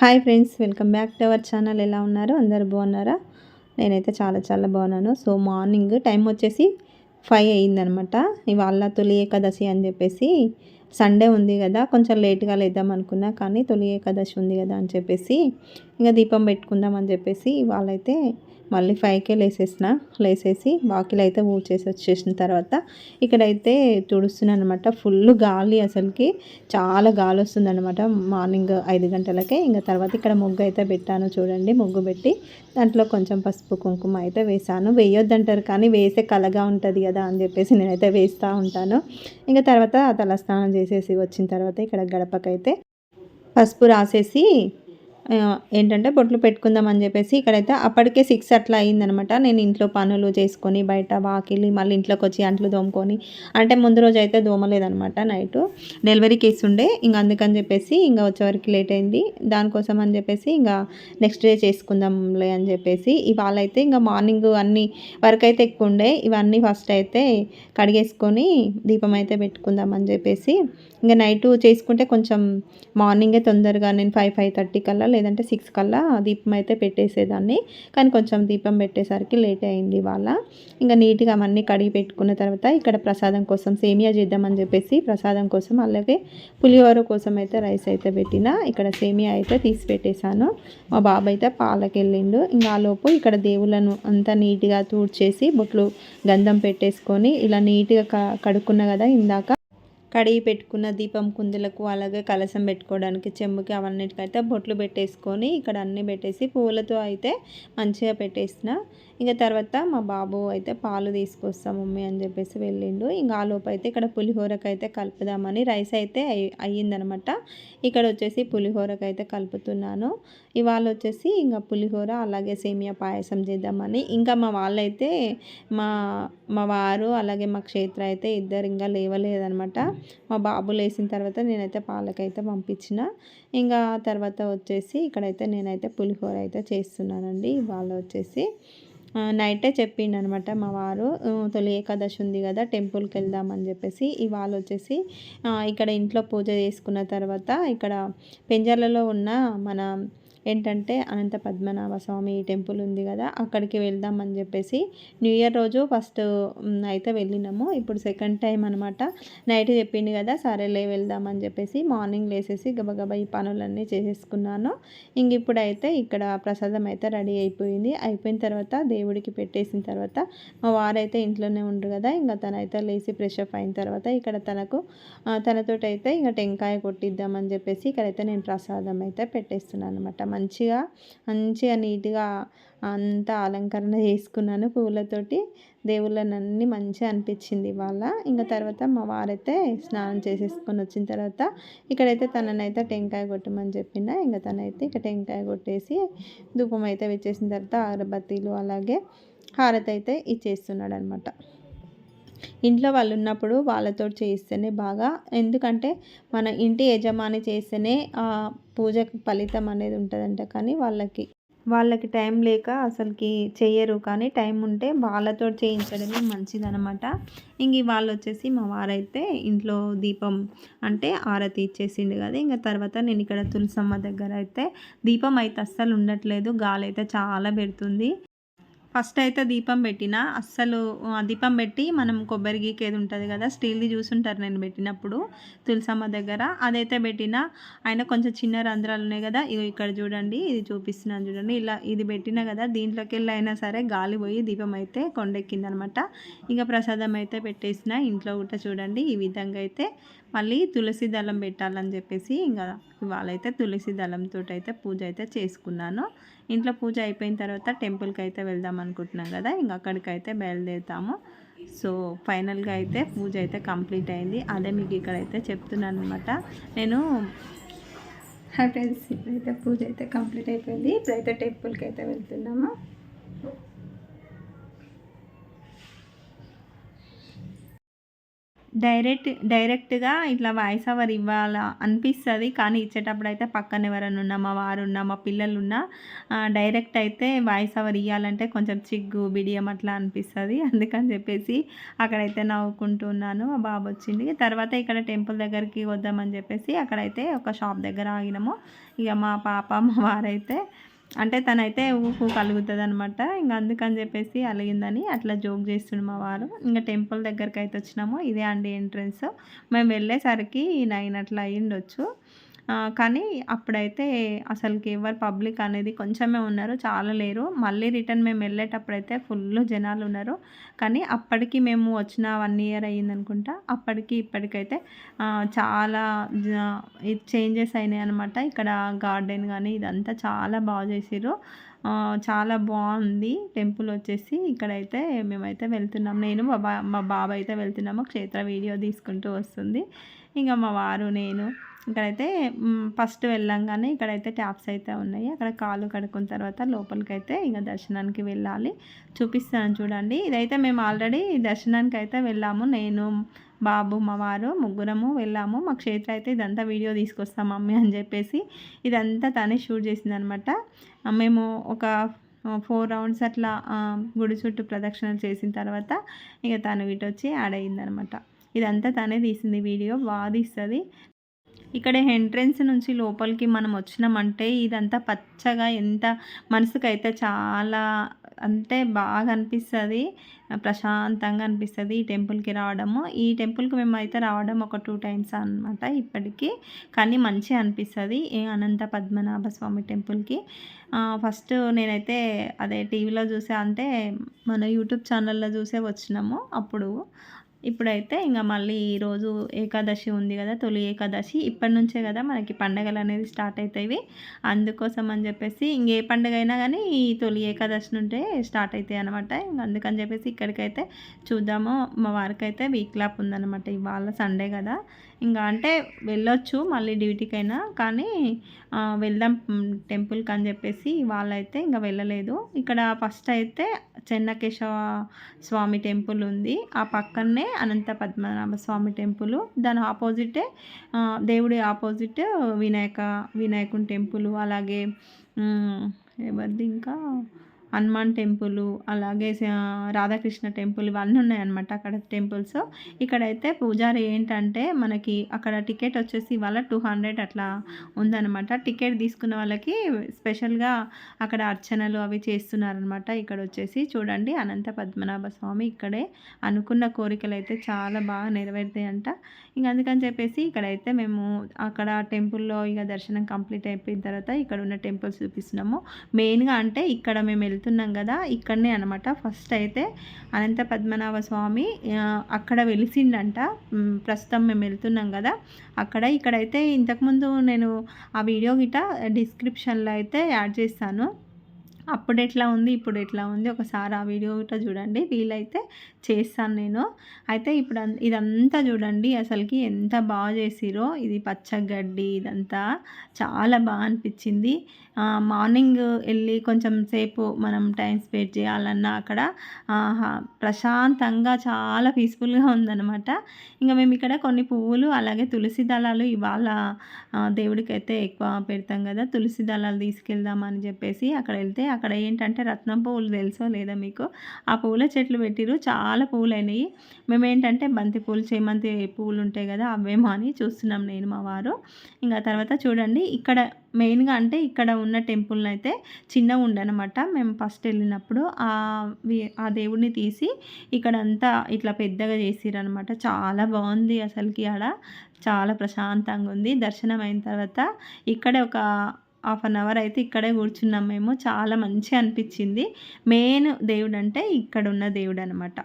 Hi friends welcome back to our channel. ఎలా ఉన్నారు? అందరు బాగున్నారా? నేనైతే చాలా చాలా బాగున్నాను. సో మార్నింగ్ టైం వచ్చేసి ఫైవ్ అయ్యిందనమాట ఇవాళ తొలి ఏకాదశి అని చెప్పేసి సండే ఉంది కదా కొంచెం లేట్గా లేద్దాం అనుకున్నా కానీ తొలి ఏకాదశి ఉంది కదా అని చెప్పేసి ఇంకా దీపం పెట్టుకుందాం అని చెప్పేసి ఇవాళైతే మళ్ళీ ఫైవ్కే లేసేసిన లేసేసి వాకిలు అయితే ఊడ్చేసి వచ్చేసిన తర్వాత ఇక్కడైతే తుడుస్తున్నాను అనమాట ఫుల్ గాలి అసలుకి. చాలా గాలి వస్తుందన్నమాట మార్నింగ్ ఐదు గంటలకే. ఇంకా తర్వాత ఇక్కడ ముగ్గు అయితే పెట్టాను చూడండి ముగ్గు పెట్టి. దాంట్లో కొంచెం పసుపు కుంకుమ అయితే వేసాను. వేయొద్దంటారు కానీ వేసే కలగా ఉంటుంది కదా అని చెప్పేసి నేనైతే వేస్తూ ఉంటాను. ఇంకా తర్వాత తలస్నానం చేసేసి వచ్చిన తర్వాత ఇక్కడ గడపకైతే పసుపు రాసేసి ఏంటంటే బొట్లు పెట్టుకుందాం అని చెప్పేసి ఇక్కడైతే అప్పటికే సిక్స్ అట్లా అయిందనమాట. నేను ఇంట్లో పనులు చేసుకొని బయట వాకిలి మళ్ళీ ఇంట్లోకి వచ్చి అంట్లు దోముకొని అంటే ముందు రోజు అయితే దోమలేదనమాట నైట్ డెలివరీ కేసు ఉండే ఇంకా అందుకని చెప్పేసి ఇంకా వచ్చేవరకు లేట్ అయింది. దానికోసం అని చెప్పేసి ఇంకా నెక్స్ట్ డే చేసుకుందాంలే అని చెప్పేసి ఇవాళ అయితే ఇంకా మార్నింగ్ అన్ని వర్క్ అయితే ఎక్కువ ఉండే. ఇవన్నీ ఫస్ట్ అయితే కడిగేసుకొని దీపం అయితే పెట్టుకుందాం అని చెప్పేసి ఇంకా నైట్ చేసుకుంటే కొంచెం మార్నింగే తొందరగా నేను ఫైవ్ ఫైవ్ థర్టీ కల్లా లేదంటే సిక్స్ కల్లా దీపం అయితే పెట్టేసేదాన్ని. కానీ కొంచెం దీపం పెట్టేసరికి లేట్ అయింది ఇవాళ. ఇంకా నీట్గా అవన్నీ కడిగి పెట్టుకున్న తర్వాత ఇక్కడ ప్రసాదం కోసం సేమియా చేద్దామని చెప్పేసి ప్రసాదం కోసం అలాగే పులిహోర కోసం అయితే రైస్ అయితే పెట్టిన. ఇక్కడ సేమియా అయితే తీసి పెట్టేశాను. మా బాబు అయితే పాలకెళ్ళిండు ఇంకా లోపు ఇక్కడ దేవుళ్ళను అంతా నీట్గా తూడ్చేసి బొట్లు గంధం పెట్టేసుకొని ఇలా నీట్గా కడుక్కున్న కదా ఇందాక. కడిగి పెట్టుకున్న దీపం కుందులకు అలాగే కలసం పెట్టుకోవడానికి చెంబుకి అవన్నిటికైతే బొట్లు పెట్టేసుకొని ఇక్కడ అన్నీ పెట్టేసి పువ్వులతో అయితే మంచిగా పెట్టేసిన ఇంకా తర్వాత మా బాబు అయితే పాలు తీసుకొస్తాం మమ్మీ అని చెప్పేసి వెళ్ళిండు. ఇంకా ఆ లోపు అయితే ఇక్కడ పులిహోరకు అయితే కలుపుదామని రైస్ అయితే అయ్యిందనమాట. ఇక్కడ వచ్చేసి పులిహోరకైతే అయితే కలుపుతున్నాను. ఇవాళ వచ్చేసి ఇంకా పులిహోర అలాగే సేమియా పాయసం చేద్దామని. ఇంకా మా వాళ్ళైతే మా మా వారు అలాగే మా క్షేత్ర అయితే ఇద్దరు ఇంకా లేవలేదనమాట. మా బాబు లేచిన తర్వాత నేనైతే పాలకైతే పంపించిన. ఇంకా తర్వాత వచ్చేసి ఇక్కడైతే నేనైతే పులిహోర అయితే చేస్తున్నానండి. ఇవాళ వచ్చేసి నైటే చెప్పిండు అనమాట మా వారు. తొలి ఏకాదశి ఉంది కదా టెంపుల్కి వెళ్దామని చెప్పేసి ఇవాళ వచ్చేసి ఇక్కడ ఇంట్లో పూజ చేసుకున్న తర్వాత ఇక్కడ పెంజర్లలో ఉన్న మన ఏంటంటే అనంత పద్మనాభ స్వామి టెంపుల్ ఉంది కదా అక్కడికి వెళ్దామని చెప్పేసి న్యూ ఇయర్ రోజు ఫస్ట్ అయితే వెళ్ళినాము. ఇప్పుడు సెకండ్ టైం అనమాట నైట్ చెప్పింది కదా సరేలే వెళ్దామని చెప్పేసి మార్నింగ్ లేసేసి గబగబా ఈ పనులన్నీ చేసేసుకున్నాను. ఇంక ఇప్పుడైతే ఇక్కడ ప్రసాదం అయితే రెడీ అయిపోయింది. అయిపోయిన తర్వాత దేవుడికి పెట్టేసిన తర్వాత మా వారైతే ఇంట్లోనే ఉండరు కదా ఇంకా తనైతే లేచి ఫ్రెష్ అయిన తర్వాత ఇక్కడ తనకు తనతోటైతే ఇంకా టెంకాయ కొట్టిద్దామని చెప్పేసి ఇక్కడైతే నేను ప్రసాదం అయితే పెట్టేస్తున్నాను అనమాట మంచిగా మంచిగా నీట్గా అంతా అలంకరణ చేసుకున్నాను పువ్వులతోటి దేవుళ్ళనన్నీ మంచిగా అనిపించింది వాళ్ళ ఇంకా తర్వాత మా వారైతే స్నానం చేసేసుకొని వచ్చిన తర్వాత ఇక్కడైతే తననైతే టెంకాయ కొట్టమని చెప్పిన ఇంకా తనైతే ఇక టెంకాయ కొట్టేసి ధూపం అయితే వచ్చేసిన తర్వాత అగరబత్తీలు అలాగే హారతి అయితే ఇచ్చేస్తున్నాడు అనమాట ఇంట్లో వాళ్ళు ఉన్నప్పుడు వాళ్ళతో చేస్తేనే బాగా. ఎందుకంటే మన ఇంటి యజమాని చేస్తేనే ఆ పూజకు ఫలితం అనేది ఉంటుందంట కానీ వాళ్ళకి. వాళ్ళకి టైం లేక అసలుకి చేయరు కానీ టైం ఉంటే వాళ్ళతో చేయించడమే మంచిదనమాట ఇంక వాళ్ళు వచ్చేసి మా వారైతే ఇంట్లో దీపం అంటే ఆరతి ఇచ్చేసిండు కదా ఇంకా తర్వాత నేను ఇక్కడ తులసమ్మ దగ్గర అయితే దీపం అయితే అస్సలు ఉండట్లేదు గాలి అయితే చాలా పెడుతుంది. ఫస్ట్ అయితే దీపం పెట్టిన అస్సలు దీపం పెట్టి మనం కొబ్బరి గీకేది ఉంటుంది కదా స్టీల్ది చూసుంటారు నేను పెట్టినప్పుడు తులసమ్మ దగ్గర. అదైతే పెట్టిన ఆయన కొంచెం చిన్న రంధ్రాలు ఉన్నాయి కదా ఇవి ఇక్కడ చూడండి ఇది చూపిస్తున్నాను చూడండి ఇలా ఇది పెట్టిన కదా దీంట్లోకి వెళ్ళి అయినా సరే గాలి పోయి దీపం అయితే కొండెక్కిందనమాట. ఇక ప్రసాదం అయితే పెట్టేసిన ఇంట్లో కూడా చూడండి ఈ విధంగా అయితే మళ్ళీ తులసి దళం పెట్టాలని చెప్పేసి ఇంకా ఇవాళైతే తులసి దళంతో అయితే పూజ అయితే చేసుకున్నాను. ఇంట్లో పూజ అయిపోయిన తర్వాత టెంపుల్కి అయితే వెళ్దాం అనుకుంటున్నాం కదా ఇంకా అక్కడికైతే బయలుదేరుతాము. సో ఫైనల్గా అయితే పూజ అయితే కంప్లీట్ అయింది. అదే మీకు ఇక్కడైతే చెప్తున్నాను అనమాట నేను ఫ్రెండ్స్ ఇప్పుడైతే పూజ అయితే కంప్లీట్ అయిపోయింది. ఇప్పుడైతే టెంపుల్కి అయితే వెళ్తున్నాము. డైరెక్ట్ డైరెక్ట్గా ఇట్లా వాయిస్ ఓవర్ ఇవ్వాలా అనిపిస్తుంది. కానీ ఇచ్చేటప్పుడు అయితే పక్కన ఎవరైనా ఉన్నా మా వారు ఉన్నా మా పిల్లలు ఉన్నా డైరెక్ట్ అయితే వాయిస్ ఓవర్ ఇవ్వాలంటే కొంచెం చిగ్గు బిడియం అట్లా అనిపిస్తుంది. అందుకని చెప్పేసి అక్కడైతే నవ్వుకుంటున్నాను మా బాబు వచ్చింది తర్వాత ఇక్కడ టెంపుల్ దగ్గరికి వద్దామని చెప్పేసి అక్కడైతే ఒక షాప్ దగ్గర ఆగినాము. ఇక మా పాప మా వారైతే అంటే తనైతే ఊపు కలుగుతుంది అనమాట ఇంకా అందుకని చెప్పేసి అలిగిందని అట్లా జోక్ చేస్తుండు మా వారు. ఇంకా టెంపుల్ దగ్గరికి అయితే వచ్చినాము. ఇదే అండి ఎంట్రన్స్. మేము వెళ్ళేసరికి నైన్ అట్లా అయ్యిండొచ్చు. కానీ అప్పుడైతే అసలుకి ఎవరు పబ్లిక్ అనేది కొంచెమే ఉన్నారు చాలా లేరు. మళ్ళీ రిటర్న్ మేము వెళ్ళేటప్పుడైతే ఫుల్ జనాలు ఉన్నారు. కానీ అప్పటికి మేము వచ్చిన వన్ ఇయర్ అయ్యింది అనుకుంటా అప్పటికి ఇప్పటికైతే చాలా చేంజెస్ అయినాయి అనమాట ఇక్కడ గార్డెన్ కానీ ఇదంతా చాలా బాగా చేసారు చాలా బాగుంది. టెంపుల్ వచ్చేసి ఇక్కడైతే మేమైతే వెళ్తున్నాం. నేను మా బా మా బాబాయ్ అయితే వెళ్తున్నాము. క్షేత్ర వీడియో తీసుకుంటూ వస్తుంది. ఇంకా మా వారు నేను ఇక్కడైతే ఫస్ట్ వెళ్ళంగానే ఇక్కడైతే ట్యాప్స్ అయితే ఉన్నాయి. అక్కడ కాలు కడుక్కున్న తర్వాత లోపలికి అయితే ఇంకా దర్శనానికి వెళ్ళాలి. చూపిస్తాను చూడండి. ఇదైతే మేము ఆల్రెడీ దర్శనానికి అయితే వెళ్ళాము. నేను బాబు మా వారు ముగ్గురము వెళ్ళాము. మా క్షేత్ర అయితే ఇదంతా వీడియో తీసుకొస్తాం మమ్మీ అని చెప్పేసి. ఇదంతా తనే షూట్ చేసిందనమాట. మేము ఒక ఫోర్ రౌండ్స్ అట్లా గుడి చుట్టూ ప్రదక్షిణలు చేసిన తర్వాత ఇక తను ఇటు వచ్చి యాడ్ అయిందనమాట ఇదంతా తనే తీసింది వీడియో బాగా తీస్తుంది ఇక్కడ ఎంట్రెన్స్ నుంచి లోపలికి మనం వచ్చినామంటే ఇదంతా పచ్చగా ఎంత మనసుకైతే చాలా అంటే బాగా అనిపిస్తుంది. ప్రశాంతంగా అనిపిస్తుంది ఈ టెంపుల్కి రావడము. ఈ టెంపుల్కి మేము అయితే రావడం ఒక టూ టైమ్స్ అనమాట ఇప్పటికీ. కానీ మంచిగా అనిపిస్తుంది ఏ అనంత పద్మనాభ స్వామి టెంపుల్కి. ఫస్ట్ నేనైతే అదే టీవీలో చూసే అంటే మన యూట్యూబ్ ఛానల్లో చూసే వచ్చినాము అప్పుడు. ఇప్పుడైతే ఇంకా మళ్ళీ ఈరోజు ఏకాదశి ఉంది కదా తొలి ఏకాదశి. ఇప్పటి నుంచే కదా మనకి పండగలు అనేది స్టార్ట్ అవుతాయి అందుకోసం అని చెప్పేసి ఇంకే పండుగ అయినా కానీ ఈ తొలి ఏకాదశి నుండే స్టార్ట్ అవుతాయి అనమాట ఇంక అందుకని చెప్పేసి ఇక్కడికైతే చూద్దాము. మా వారికి అయితే వీక్ లాప్ ఉందన్నమాట. ఇవాళ సండే కదా. ఇంకా అంటే వెళ్ళొచ్చు మళ్ళీ డ్యూటీకైనా కానీ వెళ్దాం టెంపుల్కి అని చెప్పేసి వాళ్ళైతే ఇంకా వెళ్ళలేదు. ఇక్కడ ఫస్ట్ అయితే చెన్నకేశవ స్వామి టెంపుల్ ఉంది. ఆ పక్కనే అనంత పద్మనాభ స్వామి టెంపుల్. దాని ఆపోజిటే దేవుడి ఆపోజిట్ వినాయక వినాయకుని టెంపుల్. అలాగే ఎవరిది ఇంకా? హనుమాన్ టెంపుల్ అలాగే రాధాకృష్ణ టెంపుల్ ఇవన్నీ ఉన్నాయన్నమాట అక్కడ టెంపుల్స్. ఇక్కడైతే పూజారి ఏంటంటే మనకి అక్కడ టికెట్ వచ్చేసి ఇవాళ టూ హండ్రెడ్ అట్లా ఉందన్నమాట. టికెట్ తీసుకున్న వాళ్ళకి స్పెషల్గా అక్కడ అర్చనలు అవి చేస్తున్నారనమాట ఇక్కడ వచ్చేసి చూడండి అనంత పద్మనాభ స్వామి ఇక్కడే అనుకున్న కోరికలు అయితే చాలా బాగా నెరవేరుతాయంట. ఇంక అందుకని చెప్పేసి ఇక్కడైతే మేము అక్కడ టెంపుల్లో ఇక దర్శనం కంప్లీట్ అయిపోయిన తర్వాత ఇక్కడ ఉన్న టెంపుల్స్ చూపిస్తున్నాము. మెయిన్గా అంటే ఇక్కడ మేము వెళ్తున్నాం కదా ఇక్కడనే అనమాట ఫస్ట్ అయితే అనంత పద్మనాభ స్వామి అక్కడ వెలిసిండంట. ప్రస్తుతం మేము వెళ్తున్నాం కదా అక్కడ. ఇక్కడైతే ఇంతకుముందు నేను ఆ వీడియో గిట డిస్క్రిప్షన్లో అయితే యాడ్ చేస్తాను. అప్పుడు ఎట్లా ఉంది ఇప్పుడు ఎట్లా ఉంది ఒకసారి ఆ వీడియో గిట్ట చూడండి. వీలైతే చేస్తాను నేను. అయితే ఇప్పుడు ఇదంతా చూడండి అసలుకి ఎంత బాగా చేసిరో. ఇది పచ్చగడ్డి ఇదంతా చాలా బాగా అనిపించింది. మార్నింగ్ వెళ్ళి కొంచెం సేపు మనం టైం స్పెండ్ చేయాలన్నా అక్కడ ప్రశాంతంగా చాలా పీస్ఫుల్గా ఉందన్నమాట. ఇంకా మేము ఇక్కడ కొన్ని పువ్వులు అలాగే తులసి దళాలు ఇవాళ దేవుడికి అయితే ఎక్కువ పెడతాం కదా తులసి దళాలు తీసుకెళ్దామని చెప్పేసి అక్కడ వెళ్తే అక్కడ ఏంటంటే రత్నం పువ్వులు తెలుసో లేదా మీకు? ఆ పూల చెట్లు పెట్టిరు చాలా పువ్వులు అయినాయి మేము ఏంటంటే బంతి పూలు చేమంతి పువ్వులు ఉంటాయి కదా అవేమో అని చూస్తున్నాం నేను మా వారు. ఇంకా తర్వాత చూడండి ఇక్కడ మెయిన్గా అంటే ఇక్కడ ఉన్న టెంపుల్ని అయితే చిన్నగా ఉండనమాట. మేము ఫస్ట్ వెళ్ళినప్పుడు ఆ దేవుడిని తీసి ఇక్కడ అంతా ఇట్లా పెద్దగా చేసిరనమాట చాలా బాగుంది అసలుకి ఆడ. చాలా ప్రశాంతంగా ఉంది. దర్శనం అయిన తర్వాత ఇక్కడే ఒక హాఫ్ అన్ అవర్ అయితే ఇక్కడే కూర్చున్నాం మేము. చాలా మంచిగా అనిపించింది. మెయిన్ దేవుడు అంటే ఇక్కడ ఉన్న దేవుడు అనమాట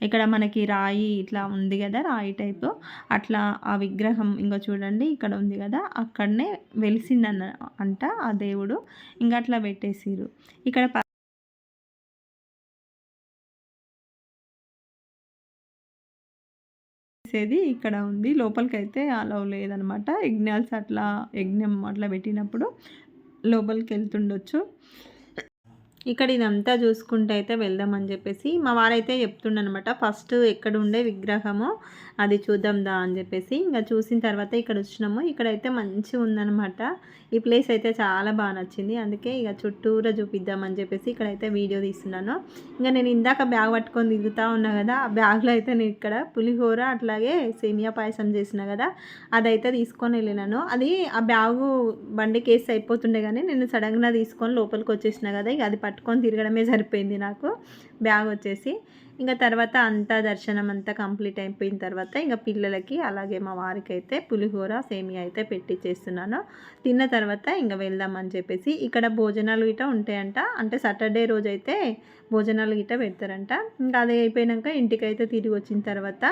ఇక్కడ మనకి రాయి ఇట్లా ఉంది కదా రాయి టైపు. అట్లా ఆ విగ్రహం ఇంకా చూడండి ఇక్కడ ఉంది కదా అక్కడనే వెలిసిందన్న అంట ఆ దేవుడు. ఇంకా అట్లా పెట్టేసిరు ఇక్కడ చేసేది ఇక్కడ ఉంది. లోపలికి అయితే అలవ్ లేదనమాట. యజ్ఞాల్స్ అట్లా యజ్ఞం అట్లా పెట్టినప్పుడు లోపలికి వెళ్తుండొచ్చు ఇక్కడ ఇదంతా చూసుకుంటే అయితే వెళ్దామని చెప్పేసి మా వారైతే చెప్తుండనమాట ఫస్ట్ ఎక్కడ ఉండే విగ్రహము అది చూద్దాం దా అని చెప్పేసి. ఇంకా చూసిన తర్వాత ఇక్కడ వచ్చినాము. ఇక్కడైతే మంచిగా ఉందనమాట. ఈ ప్లేస్ అయితే చాలా బాగా నచ్చింది. అందుకే ఇక చుట్టూరా చూపిద్దామని చెప్పేసి ఇక్కడైతే వీడియో తీస్తున్నాను. ఇంకా నేను ఇందాక బ్యాగ్ పట్టుకొని దిగుతూ ఉన్నా కదా ఆ బ్యాగ్లో అయితే నేను ఇక్కడ పులిహోర అట్లాగే సేమియా పాయసం చేసిన కదా అదైతే తీసుకొని వెళ్ళినాను. అది ఆ బ్యాగు బండి కేసు అయిపోతుండే కానీ నేను సడన్గా తీసుకొని లోపలికి వచ్చేసిన కదా ఇక అది పట్టుకొని తిరగడమే సరిపోయింది నాకు. బ్యాగ్ వచ్చేసి ఇంకా తర్వాత అంతా దర్శనం అంతా కంప్లీట్ అయిపోయిన తర్వాత ఇంకా పిల్లలకి అలాగే మా వారికి అయితే పులిహోర సేమియా అయితే పెట్టి చేస్తున్నాను. తిన్న తర్వాత ఇంకా వెళ్దామని చెప్పేసి ఇక్కడ భోజనాలు గిట ఉంటాయంట. అంటే సాటర్డే రోజు అయితే భోజనాలు గిట పెడతారంట. ఇంకా అది అయిపోయాక ఇంటికైతే తిరిగి వచ్చిన తర్వాత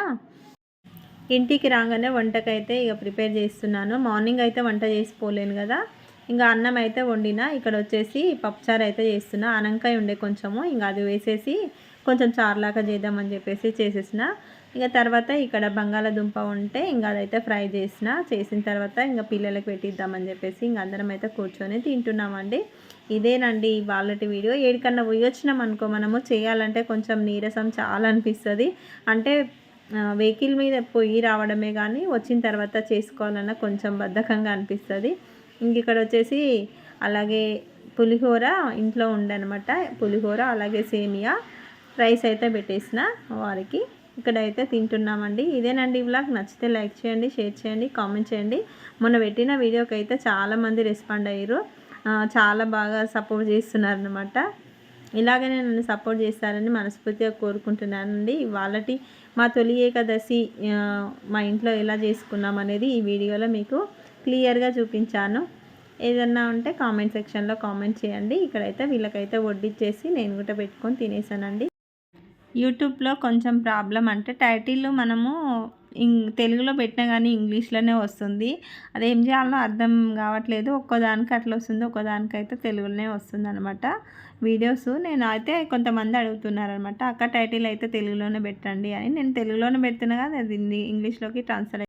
ఇంటికి రాగానే వంటకైతే ఇక ప్రిపేర్ చేస్తున్నాను. మార్నింగ్ అయితే వంట చేసిపోలేను కదా. ఇంకా అన్నం అయితే వండిన. ఇక్కడ వచ్చేసి పప్పుచారు అయితే చేస్తున్నా. అనంకాయ ఉండే కొంచెము. ఇంకా అది వేసేసి కొంచెం చారులాగా చేద్దామని చెప్పేసి చేసేసిన. ఇంకా తర్వాత ఇక్కడ బంగాళాదుంప ఉంటే ఇంకా అదైతే ఫ్రై చేసిన. చేసిన తర్వాత ఇంకా పిల్లలకు పెట్టిద్దామని చెప్పేసి ఇంక అందరం అయితే కూర్చొని తింటున్నామండి. ఇదేనండి వాళ్ళటి వీడియో. ఏడికన్నా పోయొచ్చినాం అనుకో మనము చేయాలంటే కొంచెం నీరసం చాలా అనిపిస్తుంది. అంటే వెహికల్ మీద పొయ్యి రావడమే కానీ వచ్చిన తర్వాత చేసుకోవాలన్నా కొంచెం బద్ధకంగా అనిపిస్తుంది. ఇంక ఇక్కడ వచ్చేసి అలాగే పులిహోర ఇంట్లో ఉండనమాట. పులిహోర అలాగే సేమియా రైస్ అయితే పెట్టేసిన వారికి. ఇక్కడైతే తింటున్నామండి. ఇదేనండి బ్లాగ్ నచ్చితే లైక్ చేయండి షేర్ చేయండి కామెంట్ చేయండి. మొన్న పెట్టిన వీడియోకి అయితే చాలామంది రెస్పాండ్ అయ్యారు. చాలా బాగా సపోర్ట్ చేస్తున్నారు అనమాట ఇలాగనే నన్ను సపోర్ట్ చేస్తారని మనస్ఫూర్తిగా కోరుకుంటున్నానండి. వాళ్ళటి మా తొలి ఏకాదశి మా ఇంట్లో ఎలా చేసుకున్నాం అనేది ఈ వీడియోలో మీకు క్లియర్గా చూపించాను. ఏదన్నా ఉంటే కామెంట్ సెక్షన్లో కామెంట్ చేయండి. ఇక్కడైతే వీళ్ళకైతే వడ్డిచ్చేసి నేను కూడా పెట్టుకొని తినేసానండి. యూట్యూబ్లో కొంచెం ప్రాబ్లం అంటే టైటిల్ మనము తెలుగులో పెట్టినా కానీ ఇంగ్లీష్లోనే వస్తుంది. అదేం చేయాలో అర్థం కావట్లేదు. ఒక్కోదానికి అట్లా వస్తుంది ఒక్కోదానికి అయితే తెలుగులోనే వస్తుంది అనమాట వీడియోస్ నేను అయితే కొంతమంది అడుగుతున్నారనమాట అక్క టైటిల్ అయితే తెలుగులోనే పెట్టండి అని. నేను తెలుగులోనే పెడుతున్నా కానీ అది ఇంగ్లీష్లోకి ట్రాన్స్ఫర్